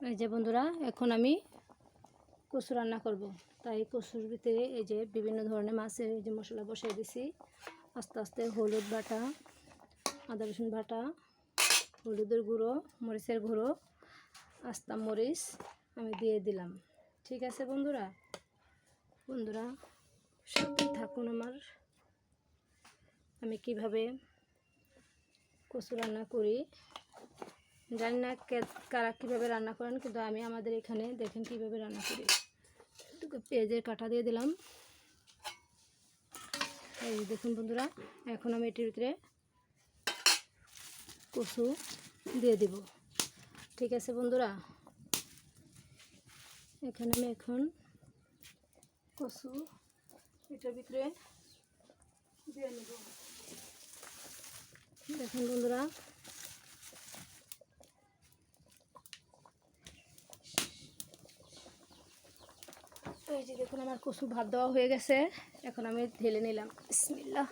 এই যে বন্ধুরা, এখন আমি কচু রান্না করব। তাই কচুর ভিতরে এই যে বিভিন্ন ধরনের মাছের এই যে মশলা বসিয়ে দিছি। আস্তে আস্তে হলুদ বাটা, আদা রসুন বাটা, হলুদের গুঁড়ো, মরিচের গুঁড়ো, আস্তা মরিচ আমি দিয়ে দিলাম। ঠিক আছে বন্ধুরা? বন্ধুরা, সাথে থাকুন আমার। আমি কীভাবে কচু রান্না করি জানি না কারা কীভাবে রান্না করেন, কিন্তু আমি আমাদের এখানে দেখেন কীভাবে রান্না করি। পেঁয়াজের কাটা দিয়ে দিলাম। এই দেখুন বন্ধুরা, এখন আমি এটির ভিতরে কচু দিয়ে দিব। ঠিক আছে বন্ধুরা? এখানে আমি এখন কচু এটার ভিতরে দিয়ে নেব। দেখুন বন্ধুরা এই যে দেখুন আমার কচু ভাত দেওয়া হয়ে গেছে। এখন আমি ঢেলে নিলাম। বিসমিল্লাহ।